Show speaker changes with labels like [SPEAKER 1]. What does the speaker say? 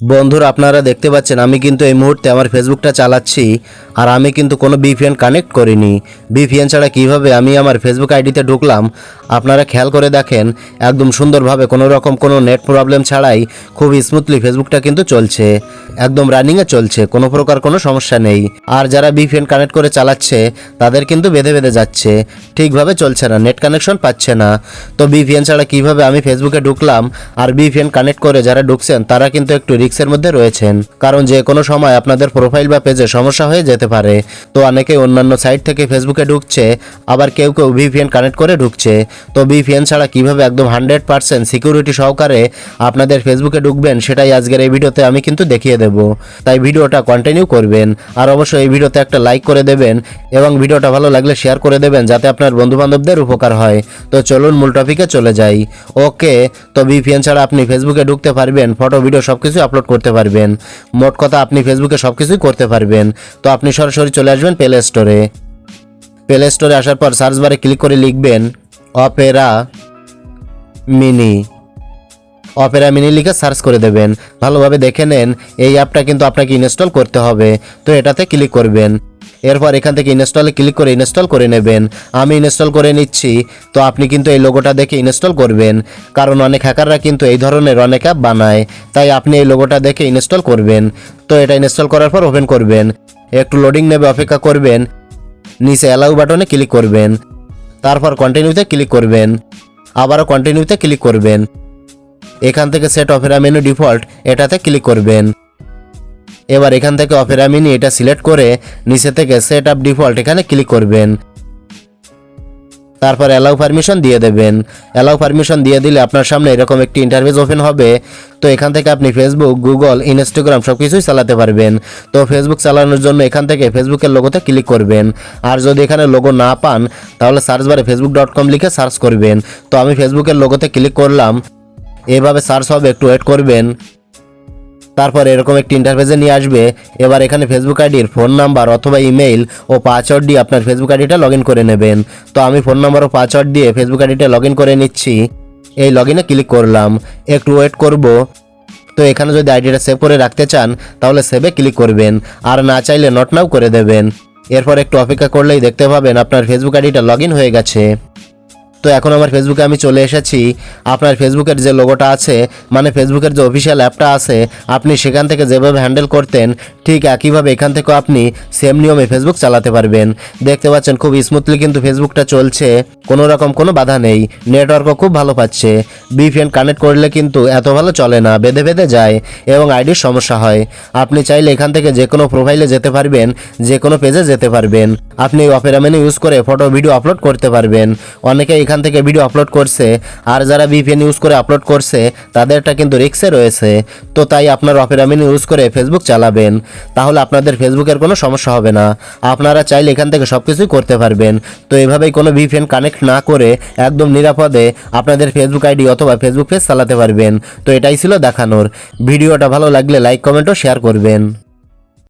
[SPEAKER 1] বন্ধুরা, আপনারা দেখতে পাচ্ছেন, আমি কিন্তু এই মুহূর্তে আমার ফেসবুকটা চালাচ্ছি, আর আমি কিন্তু কোনো বিপিএন কানেক্ট করিনি। বিপিএন ছাড়া কীভাবে আমি আমার ফেসবুক আইডিতে ঢুকলাম, আপনারা খেয়াল করে দেখেন, একদম সুন্দরভাবে কোনো রকম কোনো নেট প্রবলেম ছাড়াই খুব স্মুথলি ফেসবুকটা কিন্তু চলছে, একদম রানিংয়ে চলছে, কোনো প্রকার কোনো সমস্যা নেই। আর যারা বিপিএন কানেক্ট করে চালাচ্ছে, তাদের কিন্তু বেঁধে বেঁধে যাচ্ছে, ঠিকভাবে চলছে না নেট কানেকশন পাচ্ছে না। তো বিপিএন ছাড়া কীভাবে আমি ফেসবুকে ঢুকলাম, আর বিপিএন কানেক্ট করে যারা ঢুকছেন, তারা কিন্তু একটু রিস্কের মধ্যে রয়েছেন। কারণ যে কোনো সময় আপনাদের প্রোফাইল বা পেজে সমস্যা হয়ে যেতে পারে। তো অনেকে অন্যান্য সাইট থেকে ফেসবুকে ঢুকছে, আবার কেউ কেউ ভিপিএন কানেক্ট করে ঢুকছে। তো ভিপিএন ছাড়া কীভাবে একদম হান্ড্রেড পার্সেন্ট সিকিউরিটি সহকারে আপনাদের ফেসবুকে ঢুকবেন, সেটাই আজকের এই ভিডিওতে আমি কিন্তু দেখিয়ে দেব। তাই ভিডিওটা কন্টিনিউ করবেন, আর অবশ্যই এই ভিডিওতে একটা লাইক করে দেবেন, এবং ভিডিওটা ভালো লাগলে শেয়ার করে দেবেন, যাতে আপনার বন্ধু বান্ধবদের উপকার হয়। তো চলুন মূল টপিকে চলে যাই। ওকে তো ভিপিএন ছাড়া আপনি ফেসবুকে ঢুকতে পারবেন ফটো ভিডিও সব কিছু আপলোড করতে পারবেন। মোট কথা আপনি ফেসবুকে সব কিছুই করতে পারবেন। তো আপনি সরাসরি চলে আসবেন প্লে স্টোরে প্লে স্টোরে আসার পর সার্চ বারে ক্লিক করে লিখবেন অপেরা মিনি অপেরা মিনি লিখে সার্চ করে দেবেন। ভালোভাবে দেখে নেন, এই অ্যাপটা কিন্তু আপনাকে ইনস্টল করতে হবে। তো এটাতে ক্লিক করবেন। এরপর এখান থেকে ইনস্টলে ক্লিক করে ইনস্টল করে নেবেন। আমি ইনস্টল করে নিচ্ছি, তো আপনি কিন্তু এই লোগোটা দেখে ইনস্টল করবেন। কারণ অনেক হ্যাকাররা কিন্তু এই ধরনের অনেক অ্যাপ বানায়, তাই আপনি এই লোগোটা দেখে ইনস্টল করবেন। তো এটা ইনস্টল করার পর ওপেন করবেন। একটু লোডিং নেবে, অপেক্ষা করবেন। নিচে অ্যালাউ বাটনে ক্লিক করবেন। তারপর কন্টিনিউতে ক্লিক করবেন। আবারও কন্টিনিউতে ক্লিক করবেন। এখান থেকে সেট অপেরা মেনু ডিফল্ট এটাতে ক্লিক করবেন। এবার এখান থেকে অপেরা মিনি এটা সিলেক্ট করে নিচে থেকে সেট আপ ডিফল্ট এখানে ক্লিক করবেন। তারপর অ্যালাউ পারমিশন দিয়ে দেবেন। অ্যালাউ পারমিশন দিয়ে দিলে আপনার সামনে এরকম একটি ইন্টারভিউ ওপেন হবে। তো এখান থেকে আপনি ফেসবুক গুগল ইনস্টাগ্রাম সব কিছুই চালাতে পারবেন। তো ফেসবুক চালানোর জন্য এখান থেকে ফেসবুকের লোগোতে ক্লিক করবেন। আর যদি এখানে লোগো না পান, তাহলে সার্চ বারে ফেসবুক ডট কম লিখে সার্চ করবেন। তো আমি ফেসবুকের লোগোতে ক্লিক করলাম। এভাবে সার্চ হবে, একটু ওয়েট করবেন। তারপর এরকম একটি ইন্টারফেসে নিয়ে আসবে। এবার এখানে ফেসবুক আইডির ফোন নাম্বার অথবা ইমেইল ও পাসওয়ার্ড দিয়ে আপনার ফেসবুক আইডিটা লগ করে নেবেন। তো আমি ফোন নাম্বার ও পাসওয়ার্ড দিয়ে ফেসবুক আইডিটা লগ করে নিচ্ছি। এই লগ ক্লিক করলাম। একটু ওয়েট করব। তো এখানে যদি আইডিটা সেভ করে রাখতে চান, তাহলে সেভে ক্লিক করবেন। আর না চাইলে নট নাও করে দেবেন। এরপর একটু অপেক্ষা করলেই দেখতে পাবেন আপনার ফেসবুক আইডিটা লগ হয়ে গেছে। তো এখন আমার ফেসবুকে আমি চলে এসেছি। আপনার ফেসবুকের যে লোগোটা আছে মানে ফেসবুকের যে অফিসিয়াল অ্যাপটা আছে, আপনি সেখান থেকে যেভাবে হ্যান্ডেল করতেন, ঠিক একইভাবে এখান থেকেও আপনি সেম নিয়মে ফেসবুক চালাতে পারবেন। দেখতে পাচ্ছেন খুব স্মুথলি কিন্তু ফেসবুকটা চলছে, কোনো রকম কোনো বাধা নেই। নেটওয়ার্কও খুব ভালো পাচ্ছে। বিপিএন কানেক্ট করলে কিন্তু এত ভালো চলে না, বেঁধে বেঁধে যায় এবং আইডির সমস্যা হয়। আপনি চাইলে এখান থেকে যে কোনো প্রোফাইলে যেতে পারবেন যে কোনো পেজে যেতে পারবেন। আপনি অপেরা মেনু ইউজ করে ফটো ভিডিও আপলোড করতে পারবেন। অনেকে এখান থেকে ভিডিও আপলোড করছে। আর যারা ভিপিএন ইউজ করে আপলোড করছে, তাদেরটা কিন্তু রিক্সে রয়েছে। তো তাই আপনার অপেরা মেনু ইউজ করে ফেসবুক চালাবেন। তাহলে আপনাদের ফেসবুকের কোনো সমস্যা হবে না। আপনারা চাইলে এখান থেকে সব কিছুই করতে পারবেন। তো এভাবেই কোনো ভিপিএন কানেক্ট না করে একদম নিরাপদে আপনাদের ফেসবুক আইডি অথবা ফেসবুক পেজ চালাতে পারবেন। তো এটাই ছিল দেখানোর। ভিডিওটা ভালো লাগলে লাইক কমেন্ট ও শেয়ার করবেন।